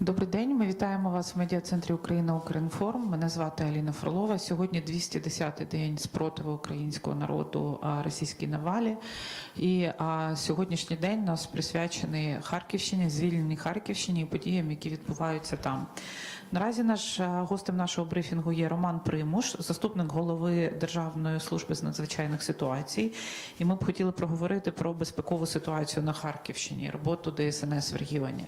Добрий день. Ми вітаємо вас в медіа-центрі Україна Укрінформ. Мене звати Аліна Фролова. Сьогодні 210-й день спротиву українського народу російській навалі. І а, сьогоднішній день нас присвячений Харківщині, звільненій Харківщині і подіям, які відбуваються там. Наразі наш гостем нашого брифінгу є Роман Примуш, заступник голови Державної служби з надзвичайних ситуацій. І ми б хотіли проговорити про безпекову ситуацію на Харківщині, роботу ДСНС в регіоні.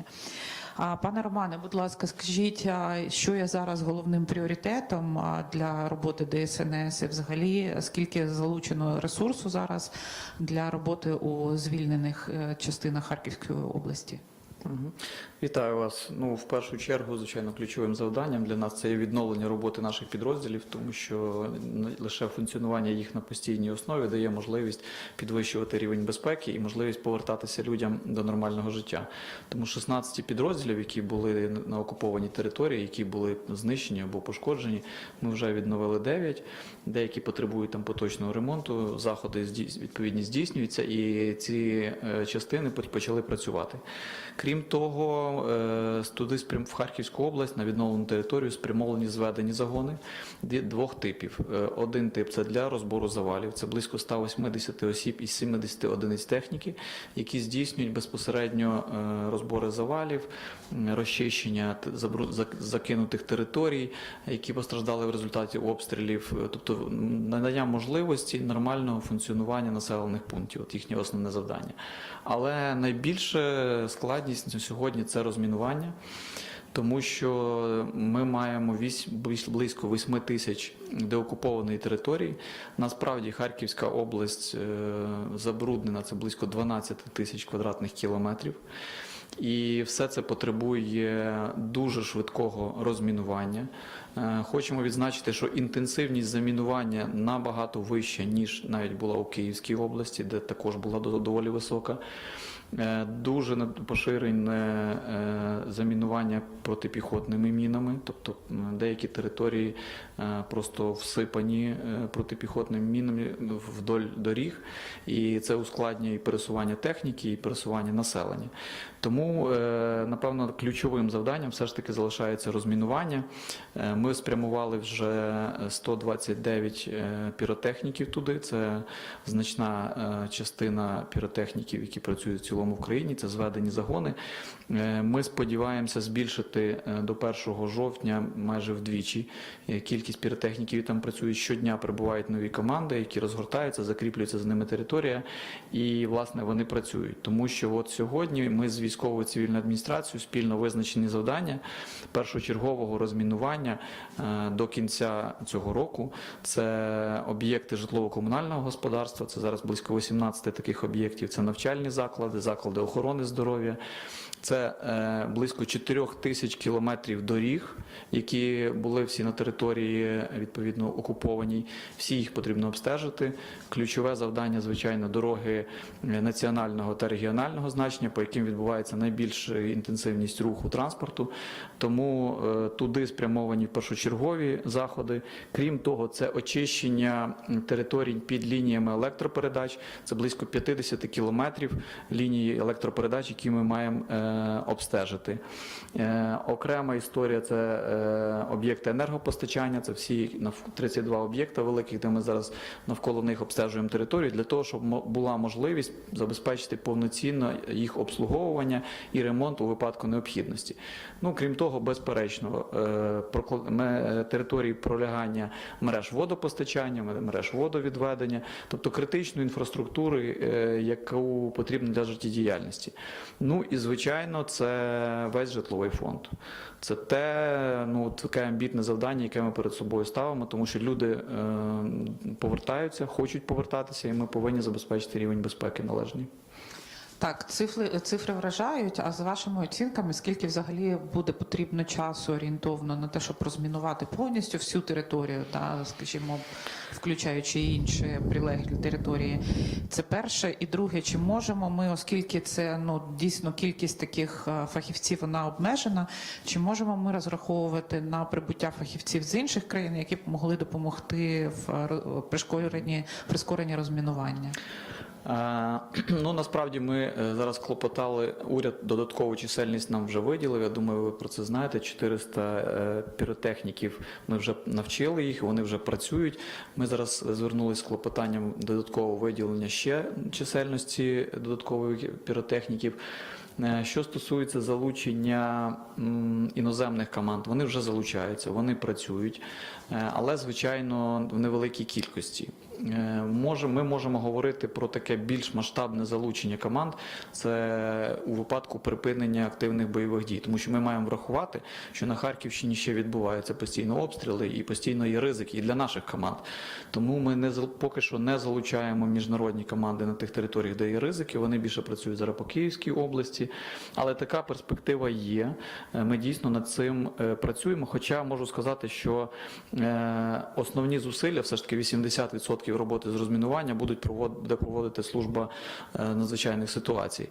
Пане Романе, будь ласка, скажіть, що є зараз головним пріоритетом для роботи ДСНС і взагалі скільки залучено ресурсу зараз для роботи у звільнених е, частинах Харківської області? Вітаю вас. Ну, в першу чергу, звичайно, ключовим завданням для нас це є відновлення роботи наших підрозділів, тому що лише функціонування їх на постійній основі дає можливість підвищувати рівень безпеки і можливість повертатися людям до нормального життя. Тому 16 підрозділів, які були на окупованій території, які були знищені або пошкоджені, ми вже відновили 9. Деякі потребують там поточного ремонту, заходи відповідні здійснюються, і ці е, частини почали працювати. Крім того, е, туди в Харківську область на відновлену територію спрямовані зведені загони двох типів. Е, Один тип це для розбору завалів, це близько 180 осіб із 70 одиниць техніки, які здійснюють безпосередньо е, розбори завалів, розчищення закинутих територій, які постраждали в результаті обстрілів, тобто надання можливості нормального функціонування населених пунктів, от їхнє основне завдання. Але найбільше складність на сьогодні це розмінування. Тому що ми маємо вісь- близько 8 тисяч деокупованої території. Насправді Харківська область е, забруднена це близько 12 тисяч квадратних кілометрів. І все це потребує дуже швидкого розмінування. Е, Хочемо відзначити, що інтенсивність замінування набагато вища, ніж навіть була у Київській області, де також була доволі висока. Е, Дуже поширене е, замінування протипіхотними мінами, тобто деякі території е, просто всипані протипіхотними мінами вдоль доріг, і це ускладнює і пересування техніки, і пересування населення. Тому, напевно, ключовим завданням все ж таки залишається розмінування. Ми спрямували вже 129 е, піротехніків туди. Це значна частина піротехніків, які працюють в цілому в країні. Це зведені загони. Е, Ми сподіваємося збільшити е, до 1 жовтня майже вдвічі е, кількість піротехніків, там працюють щодня. Прибувають нові команди, які розгортаються, закріплюється з ними територія, і власне вони працюють. Тому що от сьогодні ми з військовою цивільною адміністрацією спільно визначені завдання першочергового розмінування до кінця цього року. Це об'єкти житлово-комунального господарства. Це зараз близько 18 таких об'єктів. Це навчальні заклади, заклади охорони здоров'я. Це е, близько 4 тисяч кілометрів доріг, які були всі на території відповідно окупованій. Всі їх потрібно обстежити. Ключове завдання, звичайно, дороги е, національного та регіонального значення, по яким відбувається найбільша інтенсивність руху транспорту. Тому е, туди спрямовані першочергові заходи. Крім того, це очищення територій під лініями електропередач. Це близько 50 кілометрів лінії електропередач, які ми маємо е, обстежити. Е, окрема історія це е, об'єкти енергопостачання. Це всі 32 об'єкти великих, де ми зараз навколо них обстежуємо територію, для того, щоб була можливість забезпечити повноцінно їх обслуговування і ремонт у випадку необхідності. Ну крім того, безперечно, території пролягання мереж водопостачання, мереж водовідведення, тобто критичної інфраструктури, яку потрібно для життєдіяльності. Ну і звичайно, це весь житловий фонд. Це те, ну таке амбітне завдання, яке ми перед собою ставимо, тому що люди е, повертаються, хочуть повертатися, і ми повинні забезпечити рівень безпеки належний. Так, цифри, цифри вражають. А за вашими оцінками, скільки взагалі буде потрібно часу орієнтовно на те, щоб розмінувати повністю всю територію, та скажімо, включаючи інші прилеглі території? Це перше. І друге, чи можемо ми, оскільки це ну дійсно кількість таких е, фахівців вона обмежена, чи можемо ми розраховувати на прибуття фахівців з інших країн, які б могли допомогти в е, ро- прискоренні прискоренні розмінування? Ну насправді ми е, зараз клопотали. Уряд додаткову чисельність нам вже виділив. Я думаю, ви про це знаєте. 400 е, піротехніків. Ми вже навчили їх. Вони вже працюють. Ми зараз звернулися з клопотанням додаткового виділення ще чисельності додаткових піротехніків. Е, Що стосується залучення іноземних команд, вони вже залучаються, вони працюють, але звичайно в невеликій кількості. Е, Може, ми можемо говорити про таке більш масштабне залучення команд. Це у випадку припинення активних бойових дій, тому що ми маємо врахувати, що на Харківщині ще відбуваються постійно обстріли і постійно є ризики і для наших команд. Тому ми не поки що не залучаємо міжнародні команди на тих територіях, де є ризики. Вони більше працюють зараз по Київській області, але така перспектива є. Е, Ми дійсно над цим е, працюємо. Хоча можу сказати, що основні зусилля, все ж таки 80% роботи з розмінування будуть буде проводити служба е, надзвичайних ситуацій.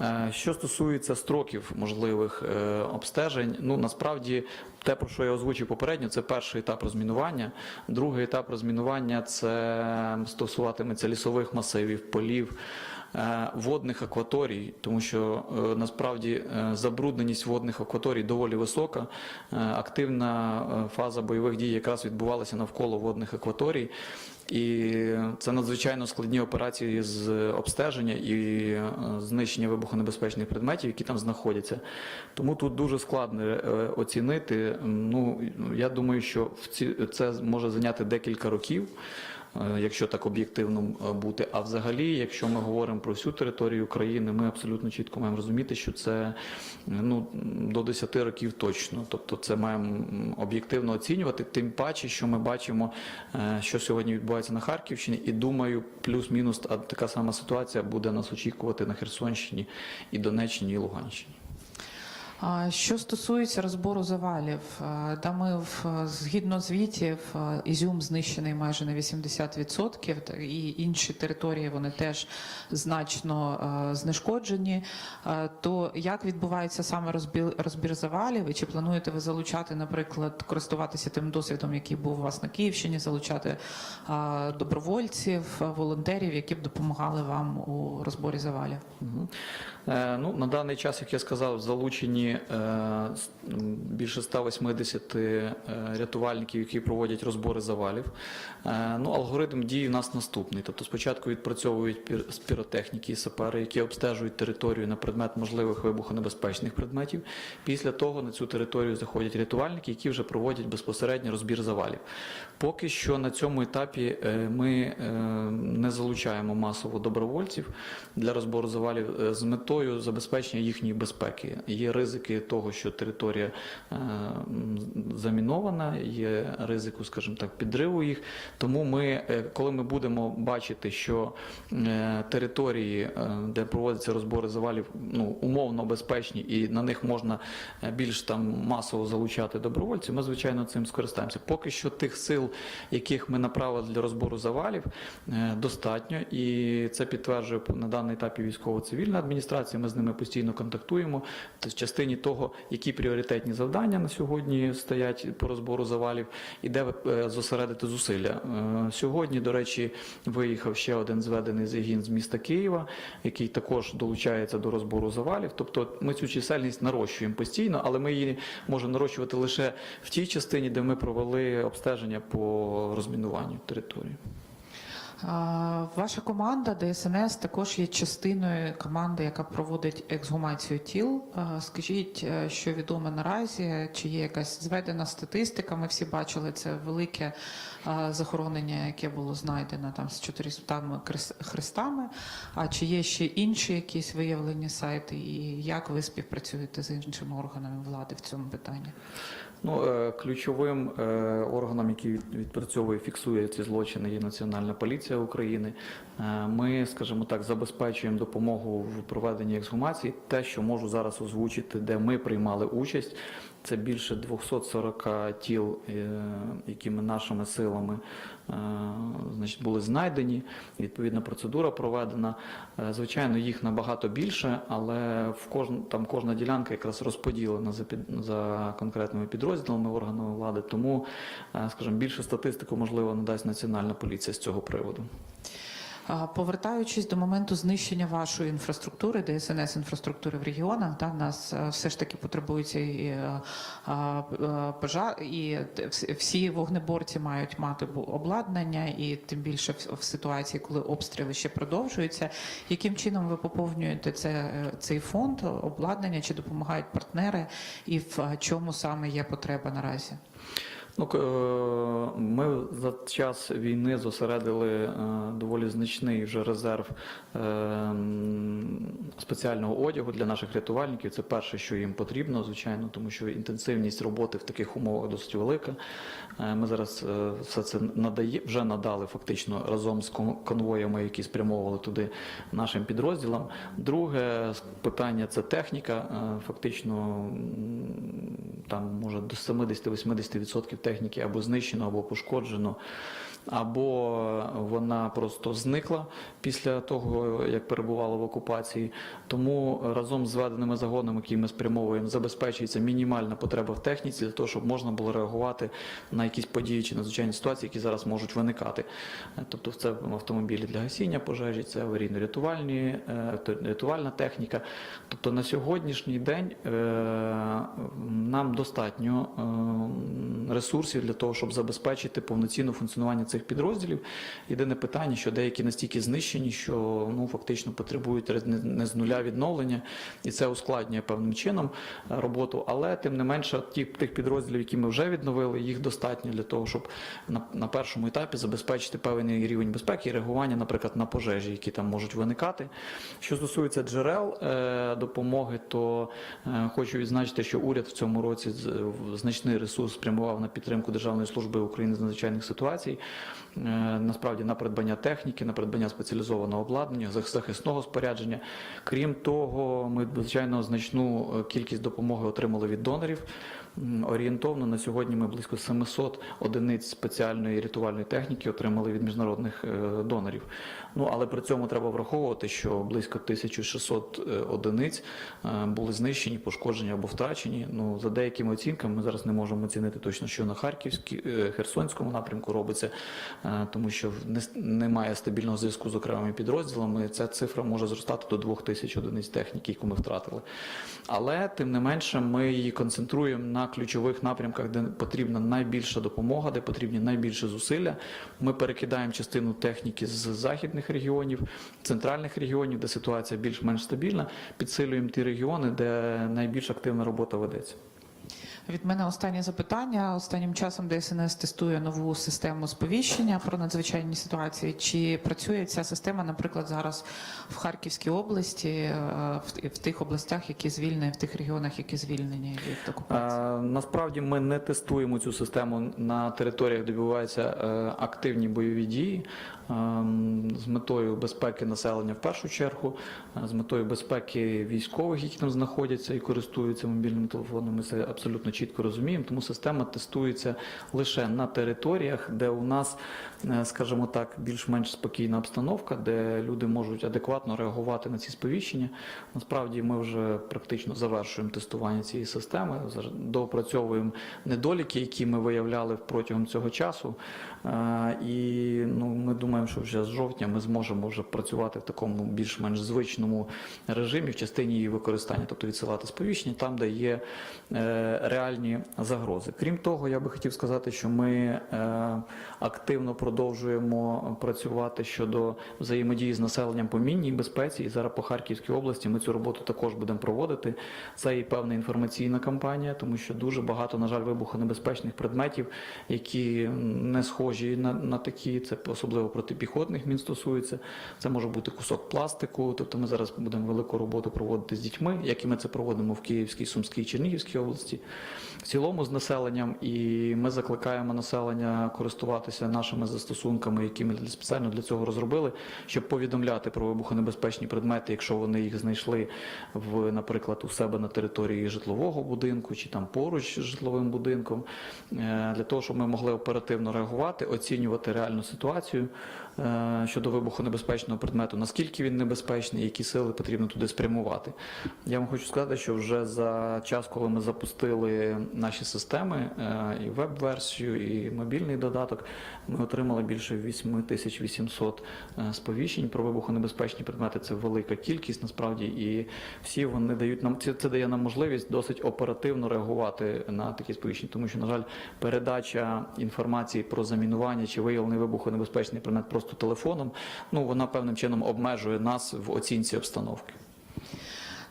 Е, Що стосується строків можливих е, обстежень, ну насправді те, про що я озвучив попередньо, це перший етап розмінування. Другий етап розмінування це стосуватиметься лісових масивів, полів. Водних акваторій, тому що насправді забрудненість водних акваторій доволі висока. Активна фаза бойових дій якраз відбувалася навколо водних акваторій. І це надзвичайно складні операції з обстеження і е, знищення вибухонебезпечних предметів, які там знаходяться. Тому тут дуже складно е, оцінити. Ну я думаю, що в ці це може зайняти декілька років. Е, Якщо так об'єктивно е, бути, а взагалі, якщо ми говоримо про всю територію України, ми абсолютно чітко маємо розуміти, що це ну до 10 років точно. Тобто, це маємо об'єктивно оцінювати. Тим паче, що ми бачимо, е, що сьогодні відбувається на Харківщині, і думаю, плюс-мінус така сама ситуація буде нас очікувати на Херсонщині і Донеччині і Луганщині. Що стосується розбору завалів, е, да ми в згідно звітів, е, Ізюм знищений майже на 80%, та і інші території вони теж значно е, знешкоджені. Е, То як відбувається саме розбір, розбір завалів? І чи плануєте ви залучати, наприклад, користуватися тим досвідом, який був у вас на Київщині, залучати е, добровольців, е, волонтерів, які б допомагали вам у розборі завалів? Е, Ну, на даний час, як я сказав, залучені е, більше 180 е, рятувальників, які проводять розбори завалів. Е, Ну, алгоритм дії в нас наступний. Тобто спочатку відпрацьовують пір- піротехніки і сапери, які обстежують територію на предмет можливих вибухонебезпечних предметів. Після того на цю територію заходять рятувальники, які вже проводять безпосередньо розбір завалів. Поки що на цьому етапі е, ми е, не залучаємо масово добровольців для розбору завалів з метою забезпечення їхньої безпеки. Є ризики того, що територія замінована, є ризику, скажімо так, підриву їх. Тому ми, е, коли ми будемо бачити, що е, території, е, де проводяться розбори завалів, ну умовно безпечні, і на них можна більш там масово залучати добровольців, ми звичайно цим скористаємося. Поки що тих сил, яких ми направили для розбору завалів, достатньо, і це підтверджує на даний етапі військово-цивільна адміністрація. Ми з ними постійно контактуємо. В частині того, які пріоритетні завдання на сьогодні стоять по розбору завалів, і де зосередити зусилля. Е, Сьогодні, до речі, виїхав ще один зведений загін з міста Києва, який також долучається до розбору завалів. Тобто ми цю чисельність нарощуємо постійно, але ми її можемо нарощувати лише в тій частині, де ми провели обстеження по розмінуванню території. Ваша команда ДСНС також є частиною команди, яка проводить ексгумацію тіл. Скажіть, е, що відомо наразі, чи є якась зведена статистика? Ми всі бачили це велике захоронення, яке було знайдено там з 400 крес- хрестами. А чи є ще інші якісь виявлені сайти, і як ви співпрацюєте з іншими органами влади в цьому питанні? Ну, е, ключовим е, органом, який відпрацьовує, фіксує ці злочини, є Національна поліція України. Е, Ми, скажімо так, забезпечуємо допомогу в проведенні ексгумації. Те, що можу зараз озвучити, де ми приймали участь, це більше 240 тіл, якими нашими силами значить, були знайдені. Відповідна процедура проведена. Е, Звичайно, їх набагато більше, але в кожн, там кожна ділянка якраз розподілена за, під, за конкретними підрозділами органами влади. Тому, е, скажімо, більше статистику можливо надасть національна поліція з цього приводу. Повертаючись до моменту знищення вашої інфраструктури, ДСНС інфраструктури в регіонах, да, нас е, все ж таки потребується і, е, е, пожар, і всі вогнеборці мають мати обладнання, і тим більше в, ситуації, коли обстріли ще продовжуються. Яким чином ви поповнюєте це, цей фонд обладнання, чи допомагають партнери, і в чому саме є потреба наразі? Ну, е, ми за час війни зосередили е, доволі значний вже резерв е, спеціального одягу для наших рятувальників. Це перше, що їм потрібно, звичайно, тому що інтенсивність роботи в таких умовах досить велика. Ми зараз все це надає, вже надали фактично разом з конвоями, які спрямовували туди нашим підрозділам. Друге питання це техніка. Фактично там може до 70-80% техніки або знищено, або пошкоджено, або вона просто зникла після того, як перебувала в окупації. Тому разом з зведеними загонами, які ми спрямовуємо, забезпечується мінімальна потреба в техніці для того, щоб можна було реагувати на якісь події чи надзвичайні ситуації, які зараз можуть виникати. Тобто, це автомобілі для гасіння пожежі, це аварійно-рятувальні е, рятувальна техніка. Тобто на сьогоднішній день е, нам достатньо е, ресурсів для того, щоб забезпечити повноцінне функціонування цих підрозділів. Єдине питання, що деякі настільки знищені, що ну фактично потребують не- з нуля відновлення, і це ускладнює певним чином е, роботу. Але тим не менше, тих підрозділів, які ми вже відновили, їх достатньо для того, щоб на, на першому етапі забезпечити певний рівень безпеки і реагування, наприклад, на пожежі, які там можуть виникати. Що стосується джерел е, допомоги, то е, хочу відзначити, що уряд в цьому році з- в- значний ресурс спрямував на підтримку Державної служби України з надзвичайних ситуацій. Е, насправді на придбання техніки, на придбання спеціалізованого обладнання, захисного спорядження. Крім того, ми звичайно значну е, кількість допомоги отримали від донорів. Орієнтовно на сьогодні ми близько 700 одиниць спеціальної рятувальної техніки отримали від міжнародних е, донорів. Ну але при цьому треба враховувати, що близько 1600 е, одиниць е, були знищені, пошкоджені або втрачені. Ну за деякими оцінками ми зараз не можемо оцінити точно, що на Харківській Херсонському напрямку робиться, тому що немає стабільного зв'язку з окремими підрозділами. Ця цифра може зростати до 2000 одиниць техніки, яку ми втратили. Але тим не менше, ми її концентруємо на ключових напрямках, де потрібна найбільша допомога, де потрібні найбільше зусилля. Ми перекидаємо частину техніки з західних регіонів, центральних регіонів, де ситуація більш-менш стабільна. Підсилюємо ті регіони, де найбільш активна робота ведеться. Від мене останнє запитання. Останнім часом ДСНС тестує нову систему сповіщення про надзвичайні ситуації. Чи працює ця система, наприклад, зараз в Харківській області, е, в, тих областях, які звільнені, в тих регіонах, які звільнені від окупації? Е, Насправді ми не тестуємо цю систему на територіях, де відбуваються е, активні бойові дії з метою безпеки населення в першу чергу, е, з метою безпеки військових, які там знаходяться і користуються мобільними телефонами. Ми це абсолютно чітко розуміємо. Тому система тестується лише на територіях, де у нас, е, скажімо так, більш-менш спокійна обстановка, де люди можуть адекватно реагувати на ці сповіщення. Насправді ми вже практично завершуємо тестування цієї системи, доопрацьовуємо недоліки, які ми виявляли протягом цього часу. Е, І ну, ми думаємо, що вже з жовтня ми зможемо вже працювати в такому більш-менш звичному режимі в частині її використання, тобто відсилати сповіщення там, де є е, реальні загрози. Крім того, я би хотів сказати, що ми е, активно продовжуємо працювати щодо взаємодії з населенням по мінній безпеці. І зараз по Харківській області ми цю роботу також будемо проводити. Це і певна інформаційна кампанія, тому що дуже багато, на жаль, вибухонебезпечних предметів, які не схожі на, на такі, це особливо протипіхотних мін стосується. Це може бути кусок пластику. Тобто ми зараз будемо велику роботу проводити з дітьми, як і ми це проводимо в Київській, Сумській, Чернігівській області, в цілому з населенням. І ми закликаємо населення користуватися нашими застосунками, які ми спеціально для цього розробили, щоб повідомляти про вибухонебезпечні предмети, якщо вони їх знайшли в, наприклад, у себе на території житлового будинку чи там поруч з житловим будинком, е, для того, щоб ми могли оперативно реагувати, оцінювати реальну ситуацію щодо вибухонебезпечного предмету, наскільки він небезпечний, які сили потрібно туди спрямувати. Я вам хочу сказати, що вже за час, коли ми запустили наші системи, е, і веб-версію, і мобільний додаток, ми отримали більше 8800 е, сповіщень про вибухонебезпечні предмети. Це велика кількість насправді, і всі вони дають нам це, це дає нам можливість досить оперативно реагувати на такі сповіщення, тому що, на жаль, передача інформації про замінування чи виявлений вибухонебезпечний предмет просто телефоном, ну вона певним чином обмежує нас в оцінці обстановки.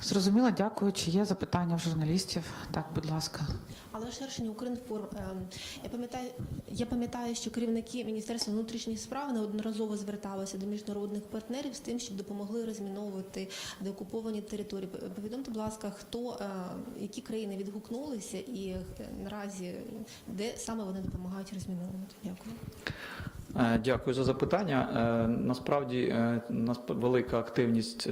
Зрозуміло, дякую. Чи є запитання в журналістів? Так, будь ласка. Але Шершень Укрінформ, ем, я пам'ятаю, я пам'ятаю, що керівники Міністерства внутрішніх справ неодноразово зверталися до міжнародних партнерів з тим, щоб допомогли розміновувати деокуповані території. Повідомте, будь ласка, хто е, які країни відгукнулися і е, наразі де саме вони допомагають розміновувати? Дякую. Е, Дякую за запитання. Е, Насправді е, велика активність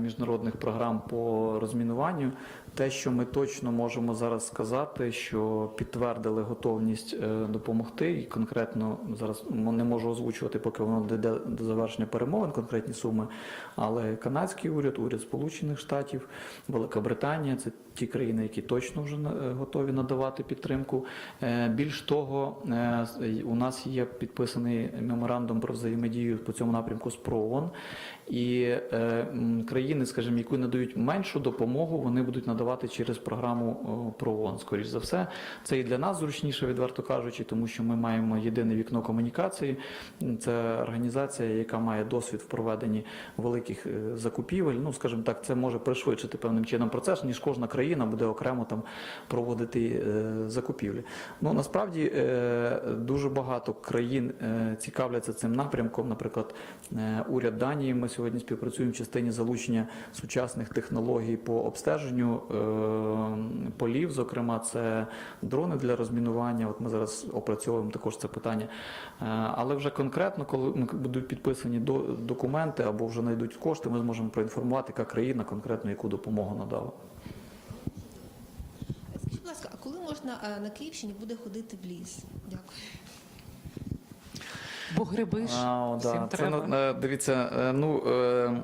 міжнародних програм по розмінуванню. Те, що ми точно можемо зараз сказати, що підтвердили готовність е, допомогти, і конкретно зараз не можу озвучувати, поки воно дійде до завершення перемовин, конкретні суми. Але канадський уряд, уряд Сполучених Штатів, Велика Британія це ті країни, які точно вже е, готові надавати підтримку. Е, Більш того, у нас є підписаний меморандум про взаємодію по цьому напрямку з ПРООН. І країни, скажімо, які надають меншу допомогу, вони будуть надавати через програму ПРООН. Скоріш за все, це і для нас зручніше, відверто кажучи, тому що ми маємо єдине вікно комунікації. Це організація, яка має досвід в проведенні великих е, закупівель. Ну, скажімо так, це може пришвидшити певним чином процес, ніж кожна країна буде окремо там проводити е, закупівлі. Ну насправді е, дуже багато країн е, цікавляться цим напрямком. Наприклад, е, уряд Данії. Ми сьогодні співпрацюємо в частині залучення сучасних технологій по обстеженню е, полів. Зокрема, це дрони для розмінування. От ми зараз опрацьовуємо також це питання. Е, Але вже конкретно, коли будуть підписані документи або вже знайдуть кошти, ми зможемо проінформувати, яка країна конкретно яку допомогу надала. Скажіть, будь ласка, а коли можна е, на Київщині буде ходити в ліс? Дякую. Бо гриби ж А, о, всім да. Це, треба. на- е, дивіться, е, ну, е,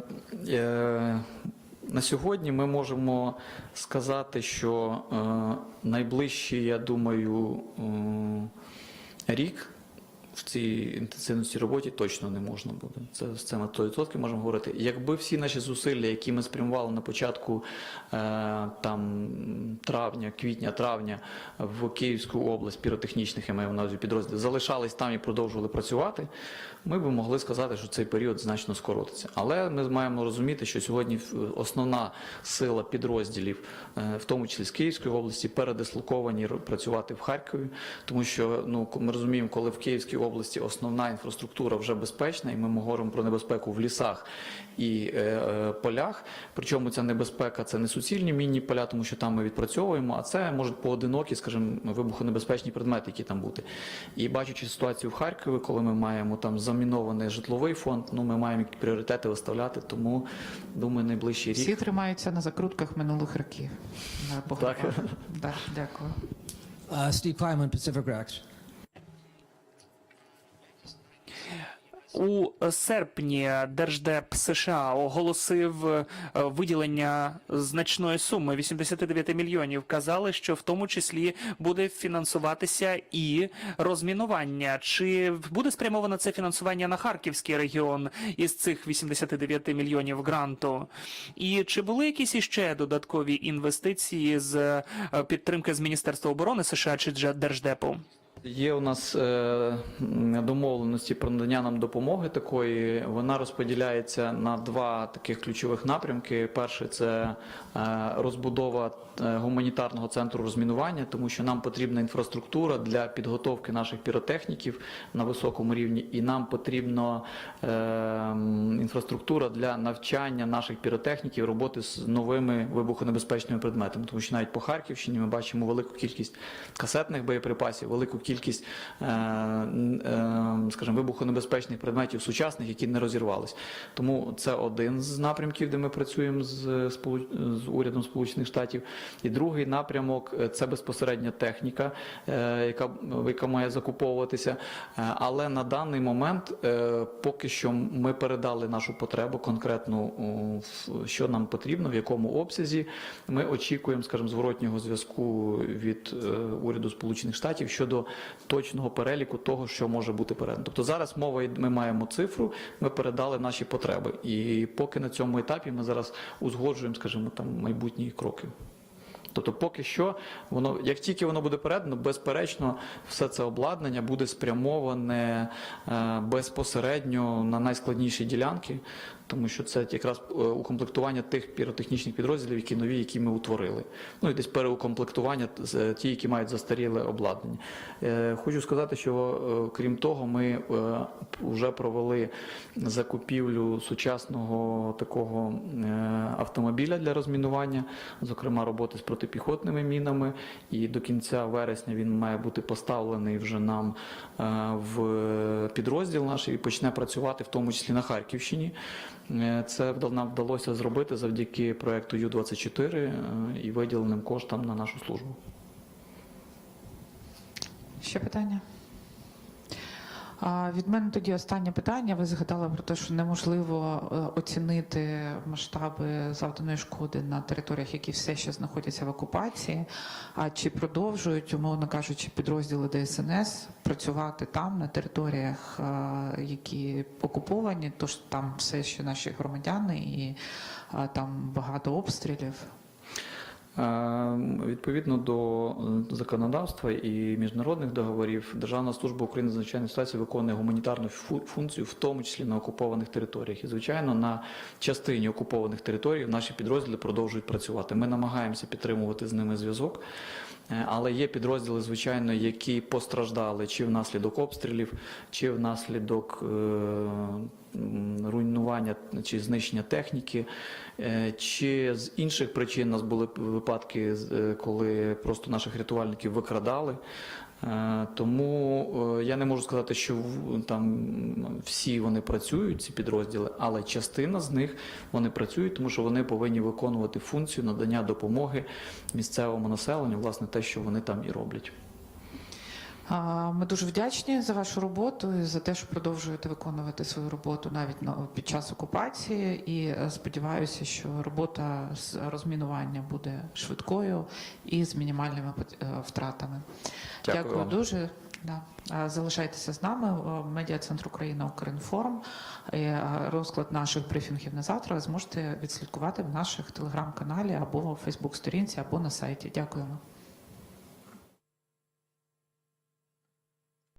е, на сьогодні ми можемо сказати, що е, найближчий, я думаю, е, рік в цій інтенсивності роботі точно не можна буде. Це з цим 100% можемо говорити. Якби всі наші зусилля, які ми спрямували на початку е, там травня, квітня, травня в Київську область піротехнічних я маю на увазі підрозділів, залишались там і продовжували працювати, ми би могли сказати, що цей період значно скоротиться. Але ми маємо розуміти, що сьогодні основна сила підрозділів, е, в тому числі з Київської області, передислоковані працювати в Харкові, тому що ну ми розуміємо, коли в Київській області основна інфраструктура вже безпечна, і ми говоримо про небезпеку в лісах і е, е, полях. Причому ця небезпека це не суцільні мінні поля, тому що там ми відпрацьовуємо, а це можуть поодинокі, скажімо, вибухонебезпечні предмети, які там бути. І бачачи ситуацію в Харкові, коли ми маємо там замінований житловий фонд, ну ми маємо які пріоритети виставляти. Тому думаю, найближчий рік всі тримаються на закрутках минулих років. Так. Да, дякую. Uh, Steve Kleiman, Pacific Rex. У серпні Держдеп США оголосив е, виділення значної суми 89 мільйонів. Казали, що в тому числі буде фінансуватися і розмінування. Чи буде спрямовано це фінансування на Харківський регіон із цих 89 мільйонів гранту? І чи були якісь іще додаткові інвестиції з е, підтримки з Міністерства оборони США чи Держдепу? Є у нас е, домовленості про надання нам допомоги такої. Вона розподіляється на два таких ключових напрямки. Перший це е, розбудова е, гуманітарного центру розмінування, тому що нам потрібна інфраструктура для підготовки наших піротехніків на високому рівні, і нам потрібно е, інфраструктура для навчання наших піротехніків роботи з новими вибухонебезпечними предметами. Тому що навіть по Харківщині ми бачимо велику кількість касетних боєприпасів, велику кількість, е, н- е, скажімо, вибухонебезпечних предметів сучасних, які не розірвались. Тому це один з напрямків, де ми працюємо з, з урядом Сполучених Штатів. І другий напрямок е, це безпосередня техніка, е, яка, яка має закуповуватися. Е, Але на даний момент е, поки що ми передали нашу потребу в- що нам потрібно, в якому обсязі. Ми очікуємо, скажімо, зворотнього зв'язку від е, уряду Сполучених Штатів щодо точного переліку того, що може бути передано. Тобто зараз мова ми маємо цифру, ми передали наші потреби. І поки на цьому етапі ми зараз узгоджуємо, скажімо, там майбутні кроки. Тобто, поки що, воно, як тільки воно буде передано, безперечно, все це обладнання буде спрямоване е, безпосередньо на найскладніші ділянки, тому що це якраз е, укомплектування тих піротехнічних підрозділів, які нові, які ми утворили. Ну і десь переукомплектування е, ті, які мають застаріле обладнання. Е, Хочу сказати, що крім того, ми вже провели закупівлю сучасного такого автомобіля для розмінування, зокрема роботи з протипіхотними мінами. І до кінця вересня він має бути поставлений вже нам в підрозділ наш і почне працювати, в тому числі на Харківщині. Е, Це нам вдалося зробити завдяки проекту Ю-24 е, і виділеним коштам на нашу службу. Ще питання? Від мене тоді останнє питання. Ви згадали про те, що неможливо е, оцінити масштаби завданої шкоди на територіях, які все ще знаходяться в окупації. А чи продовжують, умовно кажучи, підрозділи ДСНС працювати там, на територіях, е, які окуповані, тож там все ще наші громадяни і е, там багато обстрілів? Е, Відповідно до е, законодавства і міжнародних договорів, Державна служба України з надзвичайних ситуацій виконує гуманітарну фу- функцію, в тому числі на окупованих територіях. І звичайно, на частині окупованих територій наші підрозділи продовжують працювати. Ми намагаємося підтримувати з ними зв'язок. Е, Але є підрозділи, звичайно, які постраждали чи внаслідок обстрілів, чи внаслідок е, руйнування чи знищення техніки, е, чи з інших причин у нас були випадки, коли просто наших рятувальників викрадали. Е, Тому е, я не можу сказати, що там всі вони працюють, ці підрозділи, але частина з них вони працюють, тому що вони повинні виконувати функцію надання допомоги місцевому населенню, власне, те, що вони там і роблять. Ми дуже вдячні за вашу роботу і за те, що продовжуєте виконувати свою роботу навіть на- під час окупації. І е, сподіваюся, що робота з розмінування буде швидкою і з мінімальними е, втратами. Дякую вам. дуже. Да. Залишайтеся з нами. О, Медіа-центр Україна Укрінформ. Е, Розклад наших брифінгів на завтра ви зможете відслідкувати в наших телеграм-каналі або Фейсбук-сторінці, або на сайті. Дякуємо.